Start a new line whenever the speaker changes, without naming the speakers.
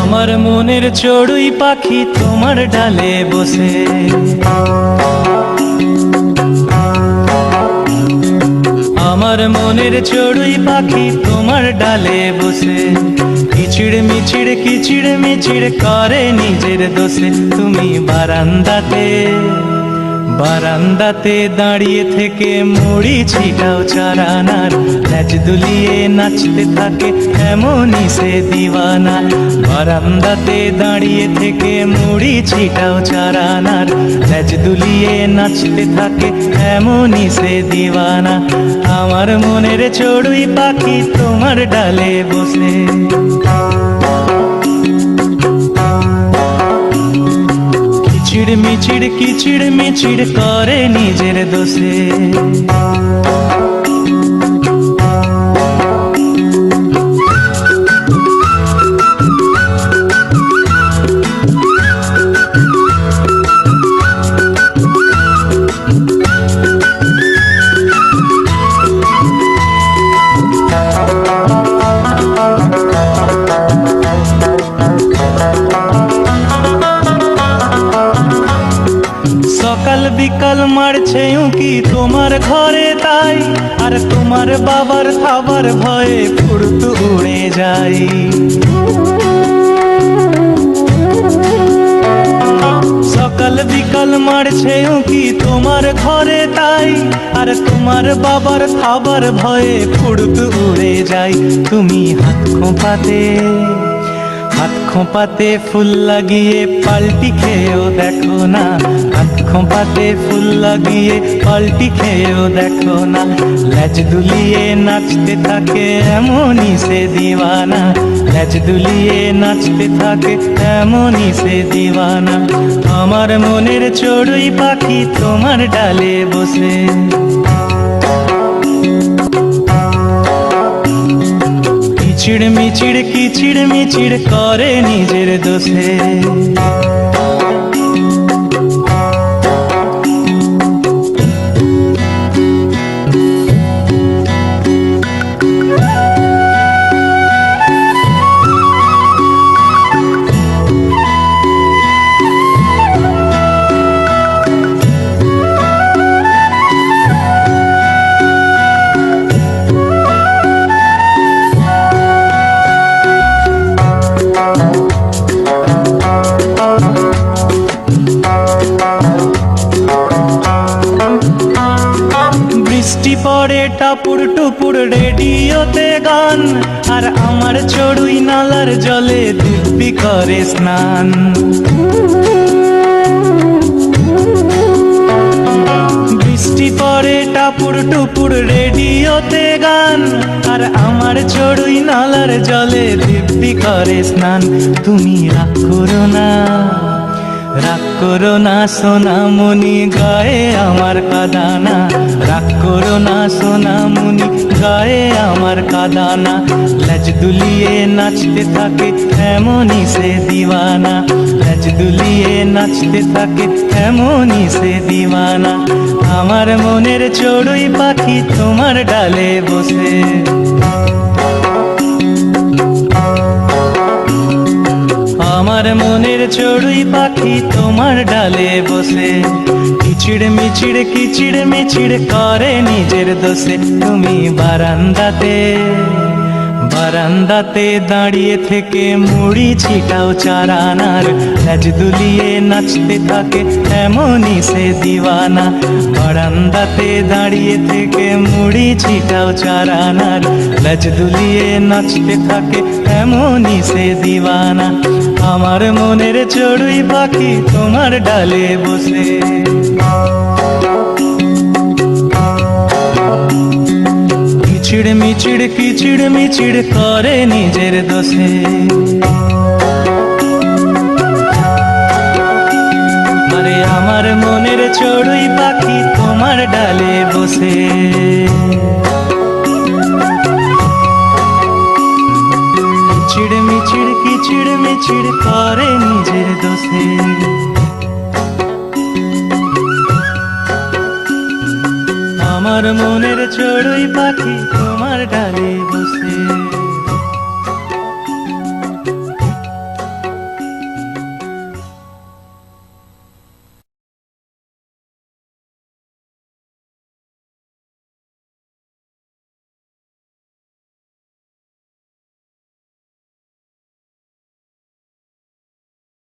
আমার মনের চড়ুই পাখি তোমার ডালে বসে। আমার মনের চড়ুই পাখি তোমার ডালে বসে। কিচিড় মিচিড় কিচিড় মিচিড় করে নিজের দোষে। তুমি বারান্দাতে বারান্দাতে দাঁড়িয়ে থেকে মুড়ি ছিটাও চারানার। ল্যাজ দুলিয়ে নাচতে থাকে এমনই সে দিওয়ানা। বারান্দাতে দাঁড়িয়ে থেকে মুড়ি ছিটাও চারানার। ল্যাজ দুলিয়ে নাচতে থাকে এমনই সে দিওয়ানা। আমার মনের চড়ুই পাখি তোমার ডালে বসে। কিচিড় মিচিড় কিচিড় মিচিড় করে নিজের দোষে। ঘরে তাই, আর তোমার বাবার খাবার ভয়ে ফুড়ত উড়ে যাই সকাল বিকাল মারছে কি তোমার ঘরে তাই, আর তোমার বাবার খাবার ভয়ে ফুড়ত উড়ে যাই তুমি হাত খোঁপাতে। হাত খোঁপাতে ফুল লাগিয়ে পাল্টি খেয়েও দেখো না। হাত খোঁপাতে ফুল লাগিয়ে পাল্টি খেয়েও দেখো না। ল্যাজ দুলিয়ে নাচতে থাকে এমনই সে দিওয়ানা। ল্যাজ দুলিয়ে নাচতে থাকে এমনই সে দিওয়ানা। আমার মনের চড়ুই পাখি তোমার ডালে বসে। কিচিড় মিচিড় কিচিড় মিচিড় করে নিজের দোষে? টাপুর টুপুর রেডিওতে গান, আর আমার চড়ুই নালার জলে দিব্যি করে স্নান। বৃষ্টি পরে টাপুর টুপুর রেডিওতে গান, আর আমার চড়ুই নালার জলে দিব্যি করে স্নান। তুমি রাগ করো না। রাগ করো না সোনামণি, গায়ে আমার কাদানা। রাগ করো না সোনামণি, গায়ে আমার কাদানা। লাজ দুলিয়ে নাচতে থাকে এমনই সে দিওয়ানা। লাজ দুলিয়ে নাচতে থাকে এমনই সে দিওয়ানা। আমার মনের চড়ুই পাখি তোমার ডালে বসে। আমার মনের চড়ুই পাখি তোমার ডালে বসে। কিচিড় মিচিড় কিচিড় মিচিড় করে নিজের দোষে। তুমি বারান্দাতে বারান্দাতে দাঁড়িয়ে থেকে মুড়ি ছিটাও চারানার। লাজ দুলিয়ে নাচতে থাকে এমনই সে দিওয়ানা। বারান্দাতে দাঁড়িয়ে থেকে মুড়ি ছিটাও চারানার। লাজ দুলিয়ে নাচতে থাকে এমনই সে দিওয়ানা। আমার মনের চড়ুই পাখি তোমার ডালে বসে। কিচিড় মিচিড় কিচিড় মিচিড় করে নিজের দোষে। আমার মনের চড়ুই পাখি তোমার ডালে বসে। কিচিড় মিচিড় করে নিজের দোষে। আমার মনের চড়ুই পাখি